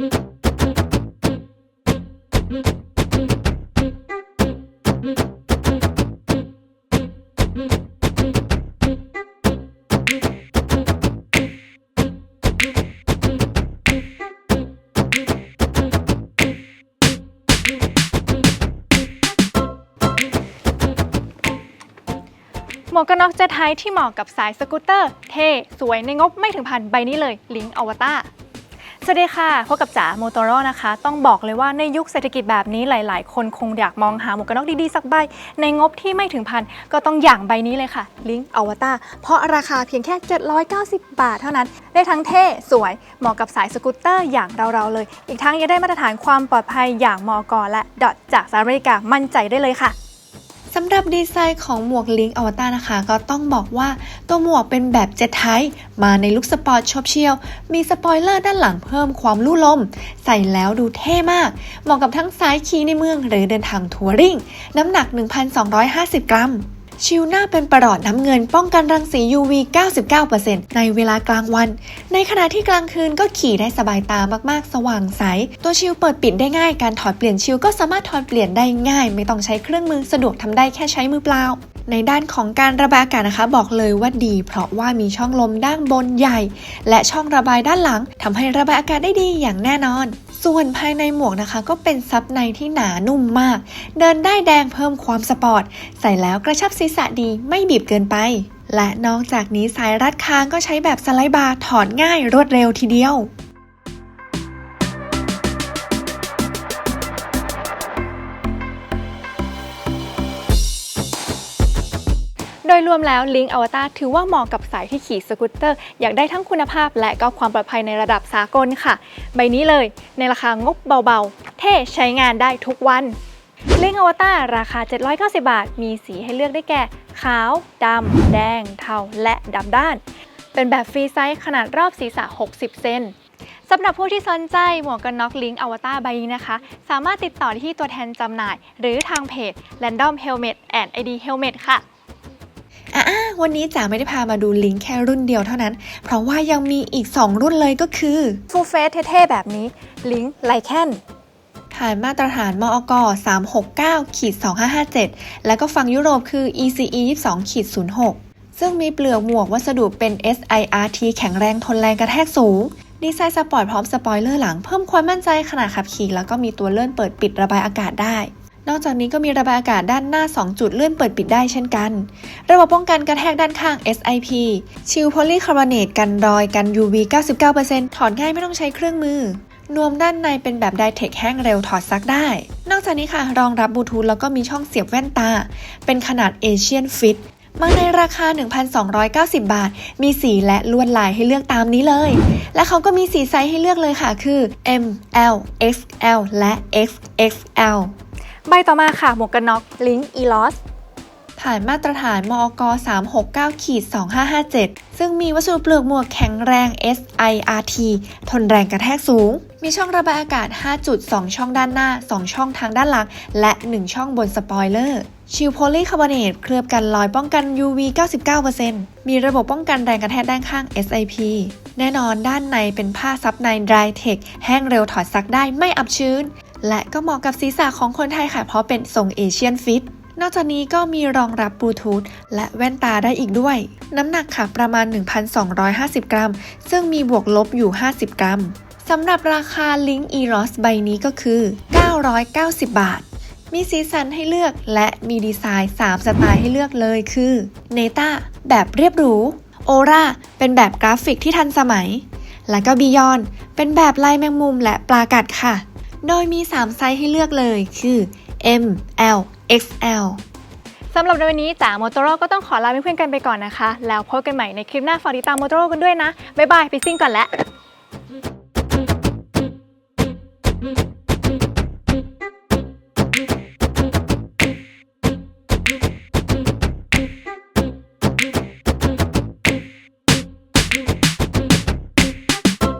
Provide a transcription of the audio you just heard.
หมวกกันน็อกเจ็ตไฮที่เหมาะกับสายสกูตเตอร์ เท่ สวยในงบไม่ถึงพันใบนี้เลยลิงก์อวตาร สวัสดีค่ะพบกับจ๋าโมโตโรนะคะ ต้องบอกเลยว่าในยุคเศรษฐกิจแบบนี้หลาย ๆ คนคงอยากมองหาหมวกกันน็อกดี ๆ สักใบ ในงบที่ไม่ถึงพัน ก็ต้องอย่างใบนี้เลยค่ะ ลิงก์อวตารเพราะราคาเพียงแค่ 790 บาทเท่านั้น ได้ทั้งเท่ สวย เหมาะกับสายสกูตเตอร์อย่างเรา ๆ เลย อีกทั้งยังได้มาตรฐานความปลอดภัยอย่างมอกและดอทจากสหรัฐอเมริกามั่นใจได้เลยค่ะำหรับดีไซน์ของหมวกลิงอวตารนะคะ ก็ต้องบอกว่าตัวหมวกเป็นแบบเจ็ตไทป์มาในลุคสปอร์ตชอบเชียว มีสปอยเลอร์ด้านหลังเพิ่มความลู่ลม ใส่แล้วดูเท่มาก เหมาะกับทั้งสายขี่ในเมืองหรือเดินทางทัวริงน้ำหนัก 1,250 กรัม ชิลหน้าเป็นประหลอดน้ำเงินป้องกันรังสี UV 99%ในเวลากลางวัน ในขณะที่กลางคืนก็ขี่ได้สบายตามากๆ สว่างใส ตัวชิลเปิดปิดได้ง่าย การถอดเปลี่ยนชิลก็สามารถถอดเปลี่ยนได้ง่าย ไม่ต้องใช้เครื่องมือสะดวกทำได้แค่ใช้มือเปล่าในด้านของการระบายอากาศนะคะ บอกเลยว่าดี เพราะว่ามีช่องลมด้านบนใหญ่ และช่องระบายด้านหลังทำให้ระบายอากาศได้ดีอย่างแน่นอน ส่วนภายในหมวกนะคะก็เป็นซับในที่หนานุ่มมาก เดินได้แดงเพิ่มความสปอร์ต ใส่แล้วกระชับศีรษะดีไม่บีบเกินไป และนอกจากนี้สายรัดคางก็ใช้แบบสไลด์บาร์ถอดง่ายรวดเร็วทีเดียว ดยรวมแล้วลิง k ์อวตารถือว่าเหมาะกับสายที่ขี่สกูตเตอร์ อยากได้ทั้งคุณภาพและก็ความปลอดภัยในระดับสากลค่ะ ใบนี้เลยในราคางบเบาๆ เท่ใช้งานได้ทุกวันลิง k ์อวตารราคา 790 บาท มีสีให้เลือกได้แก่ ขาว ดำ แดง เทา และดำด้าน เป็นแบบฟรีไซส์ขนาดรอบศีรษะ 60 เซนสำหรับผู้ที่สนใจหมวกกันน็อกลิง k ์อวตารใบนี้นะคะ สามารถติดต่อที่ตัวแทนจำหน่าย หรือทางเพจ Random Helmet and ID Helmet ค่ะ อ่าวันนี้จ๋าไม่ได้พามาดูลิงก์แค่รุ่นเดียวเท่านั้น เพราะว่ายังมีอีก 2 รุ่นเลยก็คือฟูลเฟสเท่ๆแบบนี้ลิงก์ไลแคนฐานมาตรฐานมอก369ขีด2557 แล้วก็ฝั่งยุโรปคือ ECE 22ขีด06 ซึ่งมีเปลือกหมวกวัสดุเป็น SIRT แข็งแรงทนแรงกระแทกสูง ดีไซน์สปอร์ตพร้อมสปอยเลอร์หลังเพิ่มความมั่นใจขณะขับขี่ แล้วก็มีตัวเลื่อนเปิดปิดระบายอากาศได้ นอกจากนี้ก็มีระบายอากาศด้านหน้า 2 จุดเลื่อนเปิดปิดได้เช่นกัน ระบบป้องกันกระแทกด้านข้าง SIP ชิลโพลีคาร์บอเนตกันรอยกัน UV 99%ถอดง่ายไม่ต้องใช้เครื่องมือนวมด้านในเป็นแบบไดเทคแห้งเร็วถอดซักได้ นอกจากนี้ค่ะ รองรับบลูทูธแล้วก็มีช่องเสียบแว่นตา เป็นขนาดเอเชียนฟิตมาในราคา 1,290 บาท มีสีและลวดลายให้เลือกตามนี้เลย และเขาก็มีสีไซส์ให้เลือกเลยค่ะ คือ M L XL และ XXL ใบต่อมาค่ะ หมวกกันน็อกลิงก์อีลอสผ่านมาตรฐานมอก369ขีด2557 ซึ่งมีวัสดุเปลือกหมวกแข็งแรง SIRT ทนแรงกระแทกสูง มีช่องระบายอากาศ 5 จุด 2 ช่องด้านหน้า 2 ช่องทางด้านหลัง และ 1 ช่องบนสปอยเลอร์ ชิลโพลีคาร์บอเนตเคลือบกันรอยป้องกัน UV 99%มีระบบป้องกันแรงกระแทกด้านข้าง SIP แน่นอนด้านในเป็นผ้าซับใน Dry Tech แห้งเร็วถอดซักได้ไม่อับชื้น และก็เหมาะกับศีรษะของคนไทยค่ะ เพราะเป็นทรงเอเชียนฟิต นอกจากนี้ก็มีรองรับบลูทูธและแว่นตาได้อีกด้วย น้ำหนักค่ะประมาณ 1,250 กรัม ซึ่งมีบวกลบอยู่ 50 กรัมสำหรับราคาลิงก์ e-ros ใบนี้ก็คือ 990 บาท มีสีสันให้เลือกและมีดีไซน์ 3 สไตล์ให้เลือกเลยคือ Neta แบบเรียบหรู Aura เป็นแบบกราฟิกที่ทันสมัย และก็ Beyond เป็นแบบลายแมงมุมและปลากัดค่ะ โดยมี 3 ไซส์ให้เลือกเลยคือ M L XL สำหรับในวันนี้จ๋าโมโตโรก็ต้องขอลาเพื่อนๆกันไปก่อนนะคะ แล้วพบกันใหม่ในคลิปหน้าฝากติดตามโมโตโรกันด้วยนะ บ๊ายบายไปซิ่งก่อนแล้ว